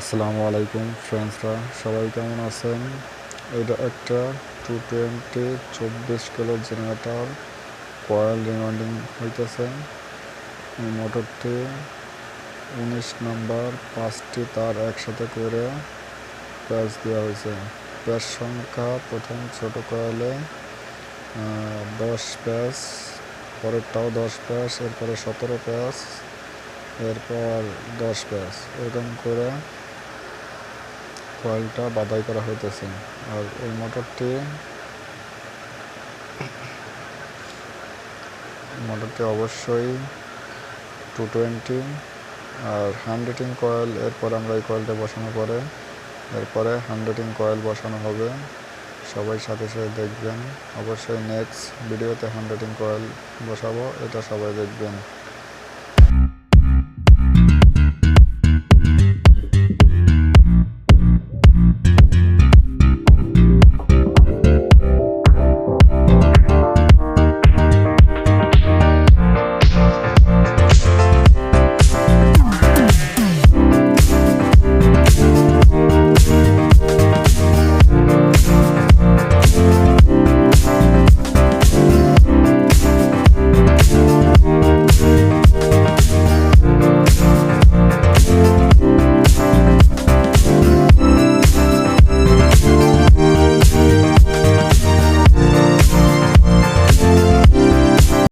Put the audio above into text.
আসসালামু আলাইকুম ফ্রেন্ডসরা সবাই কেমন আছেন? এটা একটা টু টোয়েন্টি চব্বিশ কিলো জেনারেটর কয়েল রিমান্ডিং হইতেছে মোটরটি উনিশ নাম্বার, পাঁচটি তার একসাথে করে প্যাচ দেওয়া হয়েছে। প্যাচ সংখ্যা প্রথম ছোট কয়েলে দশ প্যাচ, পরেরটাও দশ প্যাচ, এরপরে সতেরো প্যাচ, এরপর দশ প্যাচ, এরকম করে কয়েলটা বাদাই করা হইতেছে। আর ওই মোটরটি মোটরটি অবশ্যই টু টোয়েন্টি আর হান্ড্রেডিং কয়েল, এরপর আমরা এই কয়েলটা বসানোর পরে, এরপরে হান্ড্রেডিং কয়েল বসানো হবে। সবাই সাথে সাথে দেখবেন। অবশ্যই নেক্সট ভিডিওতে হান্ড্রেডিং কয়েল বসাবো, এটা সবাই দেখবেন।